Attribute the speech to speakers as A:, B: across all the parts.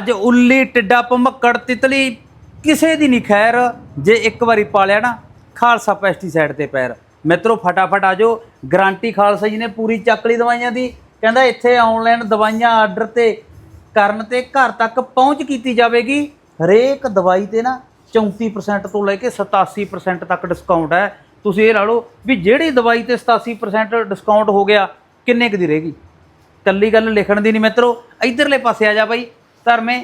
A: ਅੱਜ ਉੱਲੀ, ਟਿੱਡਾ, ਭਮੱਕੜ, ਤਿਤਲੀ, ਕਿਸੇ ਦੀ ਨਹੀਂ ਖੈਰ ਜੇ ਇੱਕ ਵਾਰੀ ਪਾਲਿਆ ਨਾ ਖਾਲਸਾ ਪੈਸਟੀਸਾਈਡ ਤੇ ਪੈਰ। ਮਿੱਤਰੋ, ਫਟਾਫਟ ਆ ਜਾਓ। ਗਾਰੰਟੀ ਖਾਲਸਾ ਜੀ ਨੇ ਪੂਰੀ ਚੱਕ ਲਈ ਦਵਾਈਆਂ ਦੀ। ਕਹਿੰਦਾ ਇੱਥੇ ਆਨਲਾਈਨ ਦਵਾਈਆਂ ਆਰਡਰ ਤੇ ਕਰਨ ਤੇ ਘਰ ਤੱਕ ਪਹੁੰਚ ਕੀਤੀ ਜਾਵੇਗੀ। ਹਰੇਕ ਦਵਾਈ ਤੇ ਨਾ 34% ਤੋਂ ਲੈ ਕੇ 87% ਤੱਕ ਡਿਸਕਾਊਂਟ ਹੈ। ਤੁਸੀਂ ਇਹ ਲਾ ਲਓ ਵੀ ਜਿਹੜੀ ਦਵਾਈ ਤੇ 87% ਡਿਸਕਾਊਂਟ ਹੋ ਗਿਆ, ਕਿੰਨੇ ਕੁ ਦੀ ਰਹੇਗੀ ਕੱਲੀ ਗੱਲ ਲਿਖਣ ਦੀ ਨਹੀਂ ਮਿੱਤਰੋ। ਇਧਰਲੇ ਪਾਸੇ ਆ ਜਾ ਬਾਈ। ਧਰਮੇ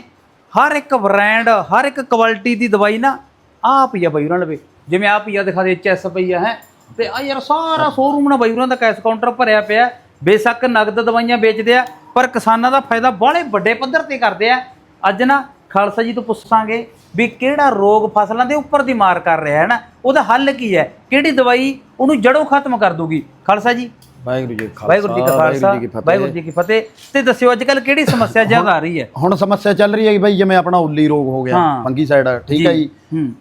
A: ਹਰ ਇੱਕ ਬ੍ਰਾਂਡ ਹਰ ਇੱਕ ਕੁਆਲਿਟੀ ਦੀ ਦਵਾਈ ਨਾ ਆਪ ਹੀ ਆ ਬਈ ਉਹਨਾਂ ਲਵੇ। ਜਿਵੇਂ ਆਪ ਹੀ ਆ, ਦਿਖਾ ਦੇ, ਚੈਸ ਪਈ ਆ, ਹੈ। ਤੇ ਆ ਯਾਰ ਸਾਰਾ ਸ਼ੋਰੂਮ ਨਾ ਬਈ ਉਹਨਾਂ ਦਾ ਕੈਸ਼ ਕਾਊਂਟਰ ਭਰਿਆ ਪਿਆ ਬੇਸ਼ੱਕ ਨਗਦ ਦਵਾਈਆਂ ਵੇਚਦੇ ਆ, ਪਰ ਕਿਸਾਨਾਂ ਦਾ ਫਾਇਦਾ ਬਾਹਲੇ ਵੱਡੇ ਪੱਧਰ ਤੇ ਕਰਦੇ ਆ। ਅੱਜ ਨਾ ਖਾਲਸਾ ਜੀ ਤੋਂ ਪੁੱਛਾਂਗੇ ਵੀ ਕਿਹੜਾ ਰੋਗ ਫਸਲਾਂ ਦੇ ਉੱਪਰ ਦੀ ਮਾਰ ਕਰ ਰਿਹਾ ਹੈ ਨਾ? ਉਹਦਾ ਹੱਲ ਕੀ ਹੈ? ਕਿਹੜੀ ਦਵਾਈ ਉਹਨੂੰ ਜੜੋਂ ਖਤਮ ਕਰ ਦੂਗੀ ਖਾਲਸਾ ਜੀ
B: ਵਾਹਿਗੁਰੂ ਜੀ ਕਾ
A: ਵਾਹਿਗੁਰੂ ਜੀ ਕਾ ਖਾਲਸਾ
B: ਵਾਹਿਗੁਰੂ ਜੀ ਕੀ ਫਤਿਹ।
A: ਵਾਹਿਗੁਰੂ ਜੀ ਕੀ ਫਤਿਹ। ਤੇ ਦੱਸਿਓ ਅੱਜ ਕੱਲ ਕਿਹੜੀ ਸਮੱਸਿਆ ਜ਼ਿਆਦਾ ਆ ਰਹੀ ਹੈ?
B: ਹੁਣ ਸਮੱਸਿਆ ਚੱਲ ਰਹੀ ਹੈ ਕਿ ਬਈ ਜਿਵੇਂ ਆਪਣਾ ਉੱਲੀ ਰੋਗ ਹੋ ਗਿਆ। ਫੰਗੀਸਾਈਡ ਠੀਕ ਹੈ ਜੀ?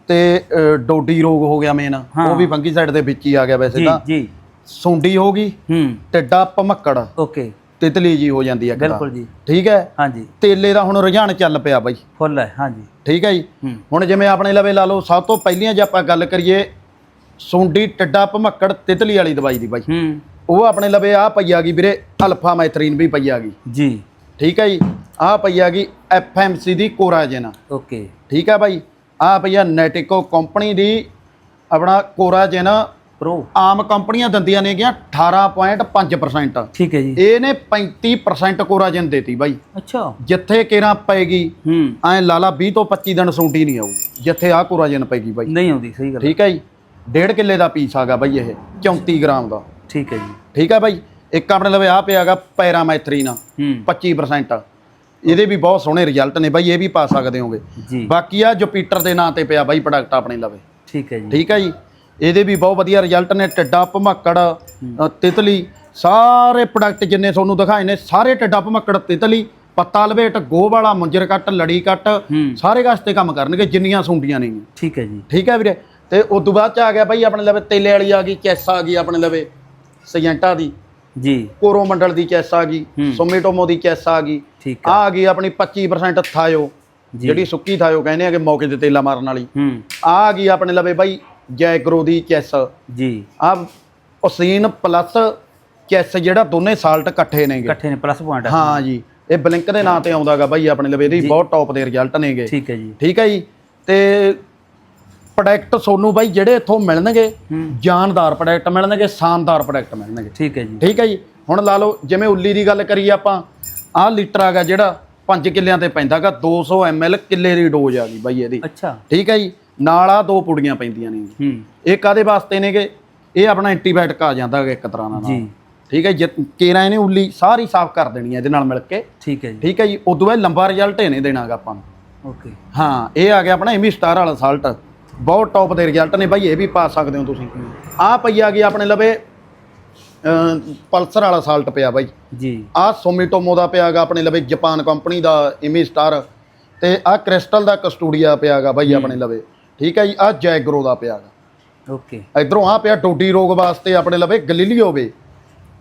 B: ਤੇ ਡੋਡੀ ਰੋਗ ਹੋ ਗਿਆ ਮੇਨ ਉਹ ਵੀ ਫੰਗੀਸਾਈਡ ਦੇ ਵਿੱਚ ਹੀ ਆ ਗਿਆ ਵੈਸੇ ਤਾਂ।
A: ਜੀ।
B: ਸੁੰਡੀ ਹੋ ਗਈ
A: ਹੂੰ।
B: ਟਿੱਡਾ ਭਮੱਕੜ
A: ਓਕੇ।
B: ਤਿਤਲੀ ਜੀ ਹੋ ਜਾਂਦੀ ਹੈ
A: ਬਿਲਕੁਲ ਜੀ।
B: ਠੀਕ ਹੈ?
A: ਹਾਂਜੀ।
B: ਤੇਲੇ ਦਾ ਹੁਣ ਰੁਝਾਨ ਚੱਲ ਪਿਆ ਬਾਈ।
A: ਫੁੱਲ ਹੈ ਹਾਂਜੀ।
B: ਠੀਕ ਹੈ ਜੀ? ਹੁਣ ਜਿਵੇਂ ਆਪਣੇ ਲਵੇ ਲਾ ਲਓ ਸਭ ਤੋਂ ਪਹਿਲੀਆਂ ਜੇ ਆਪਾਂ ਗੱਲ ਕਰੀਏ ਸੁੰਡੀ ਟਿੱਡਾ ਭਮੱਕੜ ਤਿਤਲੀ ਵਾਲੀ ਦਵਾਈ ਦੀ ਬਾਈ।
A: ਹੂੰ।
B: ਉਹ ਆਪਣੇ ਲਵੇ ਆ ਪਈ ਆ ਗਈ ਵੀਰੇ ਅਲਫਾ ਮੈਥਰੀਨ ਵੀ ਪਈ ਆ ਗਈ।
A: ਜੀ।
B: ਠੀਕ ਹੈ ਜੀ ਆ ਪਈ ਆ ਗਈ ਐਫਐਮਸੀ ਦੀ ਕੋਰਾਜਨ
A: ਓਕੇ।
B: ਠੀਕ ਹੈ ਬਾਈ ਆ ਪਈ ਆ ਨੈਟਿਕੋ ਕੰਪਨੀ ਦੀ ਆਪਣਾ ਕੋਰਾਜਨ
A: ਪ੍ਰੋ
B: ਆਮ ਕੰਪਨੀਆਂ ਦਿੰਦੀਆਂ ਨੇਗੀਆਂ 18.5%
A: ਠੀਕ ਹੈ ਜੀ।
B: ਇਹਨੇ 35% ਕੋਰਾਜਨ ਦੇਤੀ ਬਾਈ।
A: ਅੱਛਾ।
B: ਜਿੱਥੇ ਕੇਰਾ ਪਏਗੀ
A: ਹੂੰ।
B: ਐ ਲਾਲਾ 20 ਤੋਂ 25 ਦਿਨ ਸੌਂਟੀ ਨਹੀਂ ਆਊ ਜਿੱਥੇ ਆ ਕੋਰਾਜਨ ਪਏਗੀ ਬਾਈ।
A: ਨਹੀਂ ਆਉਂਦੀ ਸਹੀ ਗੱਲ
B: ਠੀਕ ਹੈ ਜੀ ਡੇਢ ਕਿੱਲੇ ਦਾ ਪੀਸ ਆਗਾ ਬਾਈ ਇਹ 34 ਗ੍ਰਾਮ ਦਾ।
A: ਠੀਕ ਹੈ ਜੀ।
B: ਠੀਕ ਹੈ ਬਾਈ? ਇੱਕ ਆਪਣੇ ਲਵੇ ਆ ਪਿਆਗਾ ਪੈਰਾਮੈਥਰੀਨ
A: ਹੂੰ।
B: 25% ਇਹਦੇ ਵੀ ਬਹੁਤ ਸੋਹਣੇ ਰਿਜ਼ਲਟ ਨੇ ਬਾਈ ਇਹ ਵੀ ਪਾ ਸਕਦੇ ਹੋਗੇ।
A: ਜੀ।
B: ਬਾਕੀ ਆ ਜੁਪੀਟਰ ਦੇ ਨਾਂ ਤੇ ਪਿਆ ਬਾਈ ਪ੍ਰੋਡਕਟ ਆਪਣੇ ਲਵੇ।
A: ਠੀਕ ਹੈ ਜੀ।
B: ਠੀਕ ਹੈ ਜੀ? ਇਹਦੇ ਵੀ ਬਹੁਤ ਵਧੀਆ ਰਿਜ਼ਲਟ ਨੇ ਟਿੱਡਾ ਭਮੱਕੜ ਤਿਤਲੀ। ਸਾਰੇ ਪ੍ਰੋਡਕਟ ਜਿੰਨੇ ਤੁਹਾਨੂੰ ਦਿਖਾਏ ਨੇ ਸਾਰੇ ਟਿੱਡਾ ਭਮੱਕੜ ਤਿਤਲੀ ਪੱਤਾ ਲਵੇਟ ਗੋਹ ਵਾਲਾ ਮੁੰਜਰ ਕੱਟ ਲੜੀ ਕੱਟ ਸਾਰੇ ਗਾਸਤੇ ਕੰਮ ਕਰਨਗੇ ਜਿੰਨੀਆਂ ਸੁੰਡੀਆਂ ਨੇ।
A: ਠੀਕ ਹੈ ਜੀ।
B: ਠੀਕ ਹੈ ਵੀਰੇ? ਤੇ ਉਸ ਤੋਂ ਬਾਅਦ ਚ ਆ ਗਿਆ ਬਾਈ ਆਪਣੇ ਲਵੇ ਤੇਲੇ ਵਾਲੀ ਆ ਗਈ ਚੈਸ ਆ ਗਈ ਆਪਣੇ ਲਵੇ। ਸਜੈਂਟਾ ਦੀ।
A: ਜੀ।
B: ਕੋਰੋਮੰਡਲ ਦੀ ਚੈਸ ਆ ਗਈ। ਸੋਮੇਟੋਮੋ ਦੀ ਚੈਸ ਆ ਗਈ।
A: ਠੀਕ
B: ਆ। ਆ ਗਈ ਆਪਣੀ 25% ਥਾਇਓ। ਜਿਹੜੀ ਸੁੱਕੀ ਥਾਇਓ ਕਹਿੰਦੇ ਆ ਕਿ ਮੌਕੇ ਤੇ ਤੇਲਾ ਮਾਰਨ ਵਾਲੀ। ਆ ਆ ਗਈ ਆਪਣੇ ਲਵੇ ਬਾਈ ਜੈਗਰੋ ਦੀ ਚੈਸ
A: ਜੀ।
B: ਆ ਓਸੀਨ ਪਲੱਸ ਚੈਸ ਜਿਹੜਾ ਦੋਨੇ ਸਾਲਟ ਇਕੱਠੇ ਨੇਗੇ।
A: ਇਕੱਠੇ ਨੇ ਪਲੱਸ ਪੁਆਇੰਟ
B: ਹਾਂ ਜੀ। ਇਹ ਬਲਿੰਕ ਦੇ ਨਾਂ ਤੇ ਆਉਂਦਾਗਾ ਬਾਈ ਆਪਣੇ ਲਵੇ ਇਹਦੀ ਬਹੁਤ ਟੌਪ ਦੇ ਰਿਜ਼ਲਟ ਨੇਗੇ।
A: ਠੀਕ ਹੈ ਜੀ।
B: ਠੀਕ ਹੈ ਜੀ। ਤੇ ਪ੍ਰੋਡਕਟ ਸੋਨੂੰ ਬਾਈ ਜਿਹੜੇ ਇੱਥੋਂ ਮਿਲਣਗੇ
A: ਹੂੰ।
B: ਜਾਨਦਾਰ ਪ੍ਰੋਡਕਟ ਮਿਲਣਗੇ ਸ਼ਾਨਦਾਰ ਪ੍ਰੋਡਕਟ ਮਿਲਣਗੇ।
A: ਠੀਕ ਹੈ ਜੀ।
B: ਠੀਕ ਹੈ ਜੀ? ਹੁਣ ਲਾ ਲਓ ਜਿਵੇਂ ਉੱਲੀ ਦੀ ਗੱਲ ਕਰੀਏ ਆਪਾਂ ਆਹ ਲੀਟਰ ਆਗਾ ਜਿਹੜਾ 5 ਕਿੱਲਿਆਂ ਤੇ ਪੈਂਦਾਗਾ 200 ml ਕਿੱਲੇ ਦੀ ਡੋਜ਼ ਆ ਗਈ ਬਾਈ ਇਹਦੀ।
A: ਅੱਛਾ।
B: ਠੀਕ ਹੈ ਜੀ? ਨਾਲ ਆ ਦੋ ਪੁੜੀਆਂ ਪੈਂਦੀਆਂ ਨੇ
A: ਹੂੰ।
B: ਇਹ ਕਾਦੇ ਵਾਸਤੇ ਨੇਗੇ? ਇਹ ਆਪਣਾ ਐਂਟੀਬਾਇਓਟਿਕ ਆ ਜਾਂਦਾ ਹੈਗਾ ਇੱਕ ਤਰ੍ਹਾਂ ਨਾਲ।
A: ਜੀ।
B: ਠੀਕ ਹੈ ਜੀ? ਕੇਰਾ ਇਹਨੇ ਉੱਲੀ ਸਾਰੀ ਸਾਫ਼ ਕਰ ਦੇਣੀ ਹੈ ਇਹਦੇ ਨਾਲ ਮਿਲ ਕੇ।
A: ਠੀਕ ਹੈ ਜੀ।
B: ਠੀਕ ਹੈ ਜੀ? ਉਦੋਂ ਬਾਅਦ ਲੰਬਾ ਰਿਜ਼ਲਟ ਇਹਨੇ ਦੇਣਾਗਾ ਆਪਾਂ ਨੂੰ।
A: ਓਕੇ।
B: ਹਾਂ ਇਹ ਆ ਗਿਆ ਆਪਣਾ ਇਮੀ ਸਟਾਰ ਵਾਲਾ ਸਾਲਟ ਬਹੁਤ ਟੌਪ ਦੇ ਰਿਜ਼ਲਟ ਨੇ ਬਾਈ ਇਹ ਵੀ ਪਾ ਸਕਦੇ ਹੋ ਤੁਸੀਂ। ਆਹ ਪਈ ਆ ਗਈ ਆਪਣੇ ਲਵੇ ਪਲਸਰ ਵਾਲਾ ਸਾਲਟ ਪਿਆ ਬਾਈ।
A: ਜੀ।
B: ਆਹ ਸੋਮੀਟੋਮੋ ਦਾ ਪਿਆਗਾ ਆਪਣੇ ਲਵੇ ਜਾਪਾਨ ਕੰਪਨੀ ਦਾ ਇਮੀ ਸਟਾਰ ਤੇ ਆਹ ਕ੍ਰਿਸਟਲ ਦਾ ਕਸਟੂਡੀਆ ਪਿਆਗਾ ਬਾਈ ਆਪਣੇ ਲਵੇ। ਠੀਕ ਹੈ ਜੀ ਆਹ ਜੈਗਰੋ ਦਾ ਪਿਆਗਾ
A: ਓਕੇ।
B: ਇਧਰੋਂ ਆਹ ਪਿਆ ਡੋਡੀ ਰੋਗ ਵਾਸਤੇ ਆਪਣੇ ਲਵੇ ਗਲੀਲੀਓ ਵੇ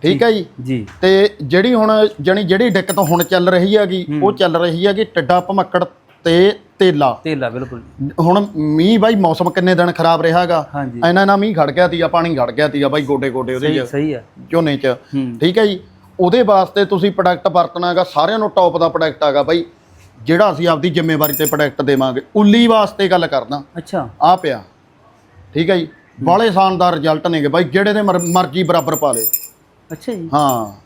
B: ਠੀਕ ਹੈ ਜੀ।
A: ਜੀ।
B: ਤੇ ਜਿਹੜੀ ਹੁਣ ਜਣੀ ਜਿਹੜੀ ਦਿੱਕਤ ਹੁਣ ਚੱਲ ਰਹੀ ਹੈਗੀ ਉਹ ਚੱਲ ਰਹੀ ਹੈਗੀ ਟਿੱਡਾ ਭਮੱਕੜ ਤੇ ਤੇਲਾ।
A: ਤੇਲਾ ਬਿਲਕੁਲ
B: ਹੁਣ ਮੀਂਹ ਬਾਈ ਮੌਸਮ ਕਿੰਨੇ ਦਿਨ ਖਰਾਬ ਰਿਹਾਗਾ?
A: ਹਾਂਜੀ।
B: ਇਹਨਾਂ ਨਾਲ ਮੀਂਹ ਖੜ ਗਿਆ ਤੀਆ ਪਾਣੀ ਖੜ ਗਿਆ ਤੀਆ ਬਾਈ ਗੋਡੇ ਗੋਡੇ ਉਹਦੇ
A: ਸਹੀ
B: ਚ।
A: ਸਹੀ ਹੈ
B: ਝੋਨੇ ਚ। ਠੀਕ ਹੈ ਜੀ। ਉਹਦੇ ਵਾਸਤੇ ਤੁਸੀਂ ਪ੍ਰੋਡਕਟ ਵਰਤਣਾਗਾ ਸਾਰਿਆਂ ਨੂੰ ਟੌਪ ਦਾ ਪ੍ਰੋਡਕਟ ਹੈਗਾ ਬਾਈ। ਜਿਹੜਾ ਅਸੀਂ ਆਪਦੀ ਜ਼ਿੰਮੇਵਾਰੀ ਤੇ ਪ੍ਰੋਡਕਟ ਦੇਵਾਂਗੇ। ਉੱਲੀ ਵਾਸਤੇ ਗੱਲ ਕਰਦਾ।
A: ਅੱਛਾ।
B: ਆ ਪਿਆ। ਠੀਕ ਹੈ ਜੀ। ਬਾਲੇ ਸ਼ਾਨਦਾਰ ਰਿਜ਼ਲਟ ਨੇਗੇ ਬਾਈ ਜਿਹੜੇ ਦੇ ਮਰ- ਮਰਜ਼ੀ ਬਰਾਬਰ ਪਾ ਲੇ।
A: ਅੱਛਾ ਜੀ।
B: ਹਾਂ।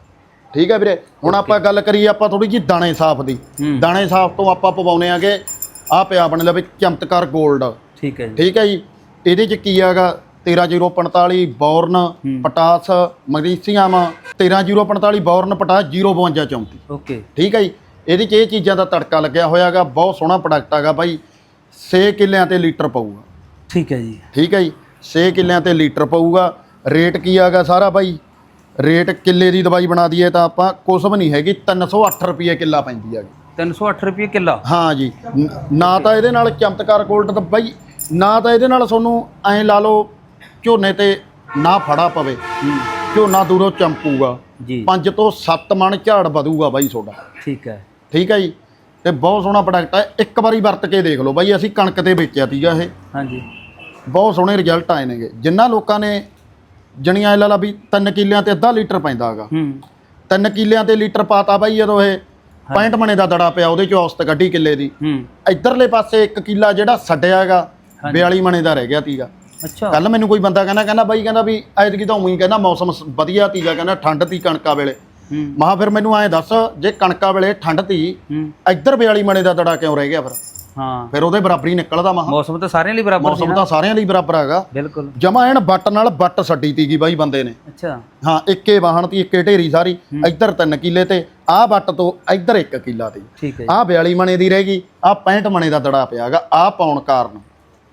B: ਠੀਕ ਹੈ ਵੀਰੇ? ਹੁਣ ਆਪਾਂ ਗੱਲ ਕਰੀਏ ਆਪਾਂ ਥੋੜੀ ਜੀ ਦਾਣੇ ਸਾਫ਼ ਦੀ। ਦਾਣੇ ਸਾਫ਼ ਤੋਂ ਆਪਾਂ ਪਵਾਉਨੇ ਆਗੇ। ਆ ਪਿਆ ਆਪਣੇ ਲਵੇ ਚਮਤਕਾਰ 골ਡ
A: ਠੀਕ ਹੈ ਜੀ।
B: ਠੀਕ ਹੈ ਜੀ? ਇਹਦੇ ਚ ਕੀ ਹੈਗਾ? 13045 boron potash magnesium 13045 boron potash 05234
A: okay.
B: ਠੀਕ ਹੈ ਜੀ? ਇਹਦੇ ਚ ਇਹ ਚੀਜ਼ਾਂ ਦਾ ਤੜਕਾ ਲੱਗਿਆ ਹੋਇਆਗਾ ਬਹੁਤ ਸੋਹਣਾ ਪ੍ਰੋਡਕਟ ਹੈਗਾ ਬਾਈ। 6 ਕਿੱਲਿਆਂ ਤੇ ਲੀਟਰ ਪਊਗਾ।
A: ਠੀਕ ਹੈ ਜੀ।
B: ਠੀਕ ਹੈ ਜੀ? 6 ਕਿੱਲਿਆਂ ਤੇ ਲੀਟਰ ਪਊਗਾ। ਰੇਟ ਕੀ ਆਗਾ ਸਾਰਾ ਬਾਈ? ਰੇਟ ਕਿੱਲੇ ਦੀ ਦਵਾਈ ਬਣਾ ਦਈਏ ਤਾਂ ਆਪਾਂ ਕੁਛ ਵੀ ਨਹੀਂ ਹੈਗੀ 308 ਰੁਪਏ ਕਿੱਲਾ ਪੈਂਦੀ ਹੈਗੀ
A: 308 ਰੁਪਏ ਕਿੱਲਾ?
B: ਹਾਂ ਜੀ ਨ- ਨਾ ਤਾਂ ਇਹਦੇ ਨਾਲ ਚਮਤਕਾਰ ਗੋਲਡ ਤਾਂ ਬਾਈ ਨਾ ਤਾਂ ਇਹਦੇ ਨਾਲ ਤੁਹਾਨੂੰ ਐਂ ਲਾ ਲਓ ਝੋਨੇ ਤੇ ਨਾ ਫੜਾ ਪਵੇ
A: ਹੂੰ।
B: ਝੋਨਾ ਦੂਰੋਂ ਚਮਕੂਗਾ।
A: ਜੀ।
B: 5 ਤੋਂ 7 ਮਣ ਝਾੜ ਵਧੂਗਾ ਬਾਈ ਤੁਹਾਡਾ।
A: ਠੀਕ ਹੈ।
B: ਠੀਕ ਹੈ ਜੀ? ਤੇ ਬਹੁਤ ਸੋਹਣਾ ਪ੍ਰੋਡਕਟ ਹੈ ਇੱਕ ਵਾਰੀ ਵਰਤ ਕੇ ਦੇਖ ਲਓ ਬਾਈ ਅਸੀਂ ਕਣਕ ਤੇ ਵੇਚਿਆ ਸੀਗਾ ਇਹ।
A: ਹਾਂਜੀ।
B: ਬਹੁਤ ਸੋਹਣੇ ਰਿਜ਼ਲਟ ਆਏ ਨੇਗੇ। ਜਿੰਨਾ ਲੋਕਾਂ ਨੇ ਜਣੀਆਂ ਲਾ ਲਾ ਵੀ 3 ਕਿੱਲਿਆਂ ਤੇ ਅੱਧਾ ਲੀਟਰ ਪੈਂਦਾ ਹੈਗਾ।
A: ਹੂੰ।
B: 3 ਕਿੱਲਿਆਂ ਤੇ ਲੀਟਰ ਪਾਤਾ ਬਾਈ ਜਦੋਂ ਇਹ 65 ਮਣੇ ਦਾ ਦੜਾ ਪਿਆ ਉਹਦੇ ਚ ਔਸਤ ਕੱਢੀ ਕਿੱਲੇ ਦੀ।
A: ਹੂੰ।
B: ਇਧਰਲੇ ਪਾਸੇ ਇੱਕ ਕਿੱਲਾ ਜਿਹੜਾ ਛੱਡਿਆ ਹੈਗਾ 42 ਮਣੇ ਦਾ ਰਹਿ ਗਿਆ ਤੀਗਾ।
A: ਅੱਛਾ।
B: ਕੱਲ ਮੈਨੂੰ ਕੋਈ ਬੰਦਾ ਕਹਿੰਦਾ ਕਹਿੰਦਾ ਬਾਈ ਕਹਿੰਦਾ ਵੀ ਐਤਕੀ ਤਾਂ ਉਹੀ ਕਹਿੰਦਾ ਮੌਸਮ ਵਧੀਆ ਤੀਗਾ ਕਹਿੰਦਾ ਠੰਡ ਤੀ ਕਣਕਾਂ ਵੇਲੇ। ਮਹਾ ਫਿਰ ਮੈਨੂੰ ਐਂ ਦੱਸ ਜੇ ਕਣਕਾਂ ਵੇਲੇ ਠੰਡ ਤੀ ਇੱਧਰ 42 ਮਣੇ ਦਾ ਦੜਾ ਕਿਉਂ ਰਹਿ ਗਿਆ ਫਿਰ?
A: ਹਾਂ।
B: ਫਿਰ ਉਹਦੇ ਬਰਾਬਰੀ ਨਿਕਲਦਾ ਮਹਾ।
A: ਮੌਸਮ ਤਾਂ ਸਾਰਿਆਂ ਲਈ ਬਰਾਬਰ ਸੀ
B: ਮੌਸਮ ਤਾਂ ਸਾਰਿਆਂ ਲਈ ਬਰਾਬਰ ਹੈਗਾ।
A: ਬਿਲਕੁਲ।
B: ਜਮਾ ਐਨ ਬੱਟ ਨਾਲ ਬੱਟ ਛੱਡੀ ਤੀਗੀ ਬਾਈ ਬੰਦੇ ਨੇ।
A: ਅੱਛਾ।
B: ਹਾਂ ਇੱਕੇ ਵਾਹਣ ਤੀ ਇੱਕੇ ਢੇਰੀ ਸਾਰੀ। ਇੱਧਰ ਤਿੰਨ ਕਿੱਲੇ ਤੇ ਆਹ ਬੱਟ ਤੋਂ ਇੱਧਰ ਇੱਕ ਕਿੱਲਾ ਤੇ।
A: ਠੀਕ ਹੈ ਜੀ।
B: ਆਹ 42 ਮਣੇ ਦੀ ਰਹਿ ਗਈ ਆਹ 65 ਮਣੇ ਦਾ ਦੜਾ ਪਿਆਗਾ ਆਹ ਪਾਉਣ ਕਾਰਨ।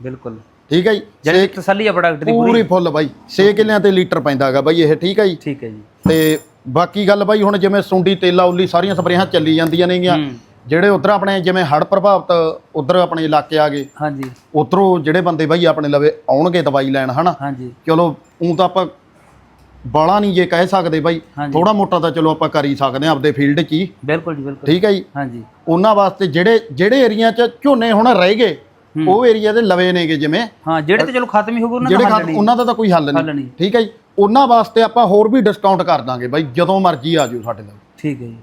A: ਬਿਲਕੁਲ।
B: ਠੀਕ ਹੈ ਜੀ?
A: ਜਿਹੜੀ ਤਸੱਲੀ ਆ ਪ੍ਰੋਡਕਟ ਦੀ
B: ਪੂਰੀ ਫੁੱਲ ਬਾਈ। 6 ਕਿੱਲਿਆਂ ਤੇ ਲੀਟਰ ਪੈਂਦਾਗਾ ਬਾਈ ਇਹ ਠੀਕ ਹੈ ਜੀ?
A: ਠੀਕ ਹੈ ਜੀ।
B: ਤੇ ਬਾਕੀ ਗੱਲ ਬਾਈ ਹੁਣ ਜਿਵੇਂ ਸੁੰਡੀ ਤੇਲਾ ਉੱਲੀ ਸਾਰੀਆਂ ਸਪਰੇਹਾਂ ਚੱਲੀ ਜਾਂਦੀਆਂ ਨੇਗੀਆਂ। ਜਿਹੜੇ ਉਧਰ ਆਪਣੇ ਜਿਵੇਂ ਹੜ੍ਹ ਪ੍ਰਭਾਵਿਤ ਉਧਰ ਆਪਣੇ ਇਲਾਕੇ ਆ ਗਏ
A: ਹਾਂਜੀ।
B: ਉਧਰੋਂ ਜਿਹੜੇ ਬੰਦੇ ਬਾਈ ਆਪਣੇ ਲਵੇ ਆਉਣਗੇ ਦਵਾਈ ਲੈਣ ਹਨਾ?
A: ਹਾਂਜੀ।
B: ਚਲੋ ਉਹ ਤਾਂ ਆਪਾਂ ਬਾਲਾ ਨਹੀਂ ਜੇ ਕਹਿ ਸਕਦੇ ਬਾਈ
A: ਹਾਂਜੀ।
B: ਥੋੜਾ ਮੋਟਾ ਤਾਂ ਚਲੋ ਆਪਾਂ ਕਰ ਹੀ ਸਕਦੇ ਹਾਂ ਆਪਦੇ ਫੀਲਡ 'ਚ ਹੀ।
A: ਬਿਲਕੁਲ ਜੀ ਬਿਲਕੁਲ।
B: ਠੀਕ ਹੈ ਜੀ?
A: ਹਾਂਜੀ।
B: ਉਹਨਾਂ ਵਾਸਤੇ ਜਿਹੜੇ ਜਿਹੜੇ ਏਰੀਆ 'ਚ ਝੋਨੇ ਹੁਣ ਰਹਿ ਗਏ ਉਹ ਏਰੀਆ ਦੇ ਲਵੇ ਨੇਗੇ ਜਿਵੇਂ।
A: ਹਾਂ ਜਿਹੜੇ ਤੇ ਚਲੋ ਖਤਮ ਹੀ ਹੋ ਗਏ ਉਹਨਾਂ
B: ਜਿਹੜੇ
A: ਦਾ ਹੱਲ ਨਹੀਂ।
B: ਉਹਨਾਂ ਦਾ ਤਾਂ ਕੋਈ ਹੱਲ
A: ਹੱਲ
B: ਨਹੀਂ।
A: ਨਹੀਂ।
B: ਠੀਕ ਹੈ ਜੀ? ਉਹਨਾਂ ਵਾਸਤੇ ਆਪਾਂ ਹੋਰ ਵੀ ਡਿਸਕਾਊਂਟ ਕਰ ਦਾਂਗੇ ਬਾਈ ਜਦੋਂ ਮਰਜ਼ੀ ਆ ਜਿਓ ਸਾਡੇ ਨਾਲ।
A: ਠੀਕ ਹੈ ਜੀ।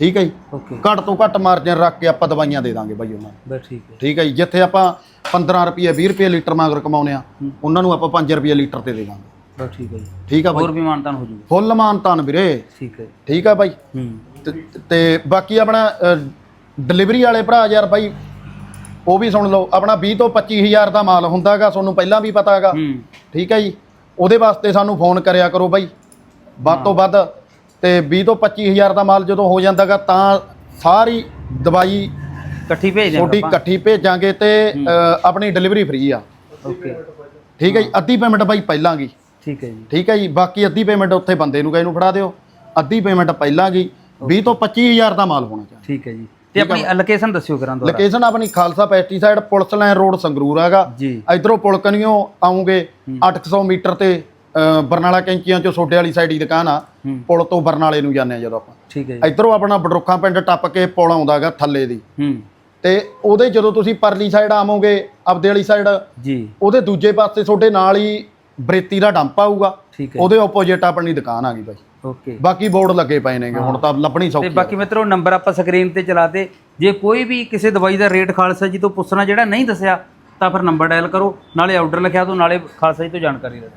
B: ਠੀਕ ਹੈ ਜੀ?
A: ਓਕੇ
B: ਘੱਟ ਤੋਂ ਘੱਟ ਮਾਰਜਨ ਰੱਖ ਕੇ ਆਪਾਂ ਦਵਾਈਆਂ ਦੇ ਦਾਂਗੇ ਬਾਈ ਉਹਨਾਂ ਨੂੰ।
A: ਬਸ ਠੀਕ ਹੈ।
B: ਠੀਕ ਹੈ ਜੀ? ਜਿੱਥੇ ਆਪਾਂ 15 ਰੁਪਏ 20 ਰੁਪਏ ਲੀਟਰ ਮਗਰ ਕਮਾਉਨੇ ਆ ਉਹਨਾਂ ਨੂੰ ਆਪਾਂ 5 ਰੁਪਏ ਲੀਟਰ ਤੇ ਦੇ ਦਾਂਗੇ।
A: ਬਸ ਠੀਕ ਹੈ ਜੀ।
B: ਠੀਕ ਆ ਬਾਈ?
A: ਹੋਰ ਵੀ ਮਾਨਤਾਨ ਹੋ ਜੂਗਾ।
B: ਫੁੱਲ ਮਾਨਤਾਨ ਵੀਰੇ।
A: ਠੀਕ ਹੈ। ਜੀ।
B: ਠੀਕ ਆ ਬਾਈ?
A: ਹੂੰ।
B: ਤੇ- ਤੇ ਬਾਕੀ ਆਪਣਾ ਡਿਲੀਵਰੀ ਵਾਲੇ ਭਰਾ ਯਾਰ ਬਾਈ ਉਹ ਵੀ ਸੁਣ ਲਓ ਆਪਣਾ 20 ਤੋਂ 25000 ਦਾ ਮਾਲ ਹੁੰਦਾਗਾ ਤੁਹਾਨੂੰ ਪਹਿਲਾਂ ਵੀ ਪਤਾ ਹੈਗਾ
A: ਹੂੰ।
B: ਠੀਕ ਹੈ ਜੀ? ਉਹਦੇ ਵਾਸਤੇ ਸਾਨੂੰ ਫੋਨ ਕਰਿਆ ਕਰੋ ਬਾਈ। ਵੱਧ ਤੋਂ ਵੱਧ ਤੇ 20 ਤੋਂ 25000 ਦਾ ਮਾਲ ਜਦੋਂ ਹੋ ਜਾਂਦਾਗਾ ਤਾਂ ਸਾਰੀ ਦਵਾਈ
A: ਇਕੱਠੀ ਭੇਜ
B: ਤੁਹਾਡੀ
A: ਦੇਣਾ
B: ਇਕੱਠੀ ਭੇਜਾਂਗੇ ਤੇ ਅ, ਆਪਣੀ ਡਿਲੀਵਰੀ ਫ੍ਰੀ ਆ।
A: ਓਕੇ।
B: ਠੀਕ ਹੈ ਜੀ ਅੱਧੀ ਪੇਮੈਂਟ ਬਾਈ ਪਹਿਲਾਂ ਗਈ
A: ਠੀਕ ਹੈ ਜੀ।
B: ਠੀਕ ਹੈ ਜੀ ਬਾਕੀ ਅੱਧੀ ਪੇਮੈਂਟ ਉੱਥੇ ਬੰਦੇ ਨੂੰ ਗਏ ਨੂੰ ਫੜਾ ਦਿਓ। ਅੱਧੀ ਪੇਮੈਂਟ ਪਹਿਲਾਂ ਗਈ 20 ਤੋਂ 25000 ਦਾ ਮਾਲ ਹੋਣਾ ਚਾਹੀਦਾ।
A: ਠੀਕ ਹੈ ਜੀ। ਤੇ ਆਪਣੀ ਲੋਕੇਸ਼ਨ ਦੱਸਿਓ ਕਰਾਂ ਦੁਬਾਰਾ
B: ਲੋਕੇਸ਼ਨ ਆਪਣੀ Khalsa pesticide police line road Sangrur ਹੈਗਾ।
A: ਜੀ।
B: ਇਧਰੋਂ ਪੁਲ ਕਨੀਓ ਆਉਂਗੇ 800 ਮੀਟਰ ਤੇ ਅ, ਬਰਨਾਲਾ ਕੈਂਚੀਆਂ ਚੋਂ ਸੋਡੇ ਵਾਲੀ ਸਾਈਡ ਦੀ ਦੁਕਾਨ ਆ। ਪੁਲ ਤੋਂ ਬਰਨਾਲੇ ਨੂੰ ਜਾਂਦੇ ਆ ਜਦੋਂ ਆਪਾਂ।
A: ਠੀਕ ਹੈ ਜੀ।
B: ਇਧਰੋਂ ਆਪਣਾ ਬਡਰੁੱਖਾਂ ਪਿੰਡ ਟੱਪ ਕੇ ਪੁਲ ਆਉਂਦਾਗਾ ਥੱਲੇ ਦੀ।
A: ਹੂੰ।
B: ਤੇ ਉਹਦੇ ਜਦੋਂ ਤੁਸੀਂ ਪਰਲੀ ਸਾਈਡ ਆਵੋਗੇ ਆਪਦੇ ਵਾਲੀ ਸਾਈਡ
A: ਜੀ।
B: ਉਹਦੇ ਦੂਜੇ ਪਾਸੇ ਤੁਹਾਡੇ ਨਾਲ ਹੀ ਬਰੇਤੀ ਦਾ ਡੰਪ ਆਊਗਾ।
A: ਠੀਕ ਹੈ।
B: ਉਹਦੇ ਆਪੋਜੀਟ ਆਪਣੀ ਦੁਕਾਨ ਆ ਗਈ ਬਾਈ।
A: ਓਕੇ।
B: ਬਾਕੀ ਬੋਰਡ ਲੱਗੇ ਪਏ ਨੇਗੇ ਹੁਣ ਤਾਂ ਲੱਭਣੀ
A: ਤੇ
B: ਸੌਖੀ ਆ।
A: ਬਾਕੀ ਮਿੱਤਰੋ ਨੰਬਰ ਆਪਾਂ ਸਕਰੀਨ ਤੇ ਚਲਾਤੇ ਜੇ ਕੋਈ ਵੀ ਕਿਸੇ ਦਵਾਈ ਦਾ ਰੇਟ ਖਾਲਸਾ ਜੀ ਤੋਂ ਪੁੱਛਣਾ ਜਿਹੜਾ ਨਹੀਂ ਦੱਸਿਆ ਤਾਂ ਫਿਰ ਨੰਬਰ ਡਾਇਲ ਕਰੋ ਨਾਲੇ ਆਰਡਰ ਲਿਖਿਆ ਦਿਓ ਨਾਲੇ ਖਾਲਸਾ ਜੀ ਤੋਂ ਜਾਣਕਾਰੀ ਲੈ ਲਓ